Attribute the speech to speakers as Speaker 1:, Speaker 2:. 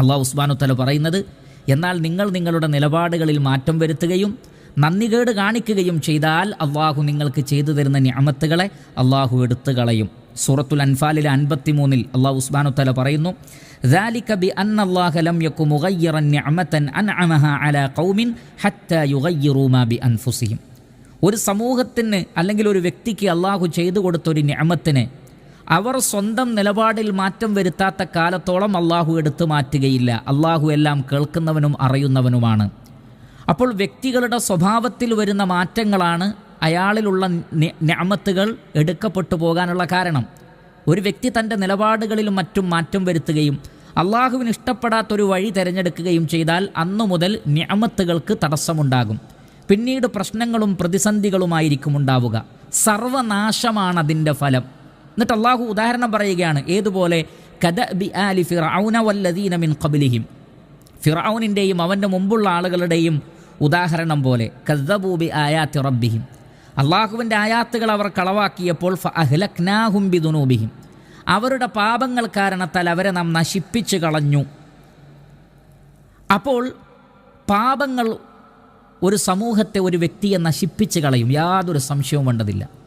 Speaker 1: അള്ളാഹു ഉസ്മാനു തല പറയുന്നത് എന്നാൽ നിങ്ങൾ നിങ്ങളുടെ നിലപാടുകളിൽ മാറ്റം വരുത്തുകയും നന്ദികേട് കാണിക്കുകയും ചെയ്താൽ അള്ളാഹു നിങ്ങൾക്ക് ചെയ്തു തരുന്ന ഞാമത്തുകളെ അള്ളാഹു എടുത്തു കളയും സൂറത്തുൽ അൻഫാലിലെ അൻപത്തിമൂന്നിൽ അള്ളാഹു ഉസ്മാനു തല പറയുന്നു ذلك بأن الله لم يكن مغيرا نعمة أنعمها على قوم حتى يغيروا ما بأنفسهم ഒരു സമൂഹത്തിന് അല്ലെങ്കിൽ ഒരു വ്യക്തിക്ക് അള്ളാഹു ചെയ്തു കൊടുത്തൊരു ഞാമത്തിന് അവർ സ്വന്തം നിലപാടിൽ മാറ്റം വരുത്താത്ത കാലത്തോളം അള്ളാഹു എടുത്തു മാറ്റുകയില്ല. അള്ളാഹു എല്ലാം കേൾക്കുന്നവനും അറിയുന്നവനുമാണ്. അപ്പോൾ വ്യക്തികളുടെ സ്വഭാവത്തിൽ വരുന്ന മാറ്റങ്ങളാണ് അയാളിലുള്ള ഞാമത്തുകൾ എടുക്കപ്പെട്ടു പോകാനുള്ള കാരണം. ഒരു വ്യക്തി തന്റെ നിലപാടുകളിലും മറ്റും മാറ്റം വരുത്തുകയും അള്ളാഹുവിന് ഇഷ്ടപ്പെടാത്തൊരു വഴി തിരഞ്ഞെടുക്കുകയും ചെയ്താൽ അന്നു മുതൽ ഞാമത്തുകൾക്ക് തടസ്സമുണ്ടാകും. പിന്നീട് പ്രശ്നങ്ങളും പ്രതിസന്ധികളുമായിരിക്കും ഉണ്ടാവുക. സർവനാശമാണതിന്റെ ഫലം. എന്നിട്ട് അള്ളാഹു ഉദാഹരണം പറയുകയാണ് ഏതുപോലെ? ആലി വല്ലദീന മിൻ ഖബിലിഹിം. ഫിറൌനിന്റെയും അവന്റെ മുമ്പുള്ള ആളുകളുടെയും ഉദാഹരണം പോലെ കദ്ദബൂബി ആയാത്തി റബ്ബിഹിം. അള്ളാഹുവിന്റെ ആയാത്തുകൾ അവർ കളവാക്കിയപ്പോൾ ഫ അവരുടെ പാപങ്ങൾ കാരണത്താൽ അവരെ നാം നശിപ്പിച്ചു കളഞ്ഞു. അപ്പോൾ പാപങ്ങൾ ഒരു സമൂഹത്തെ ഒരു വ്യക്തിയെ നശിപ്പിച്ച് കളയും യാതൊരു സംശയവും വേണ്ടതില്ല.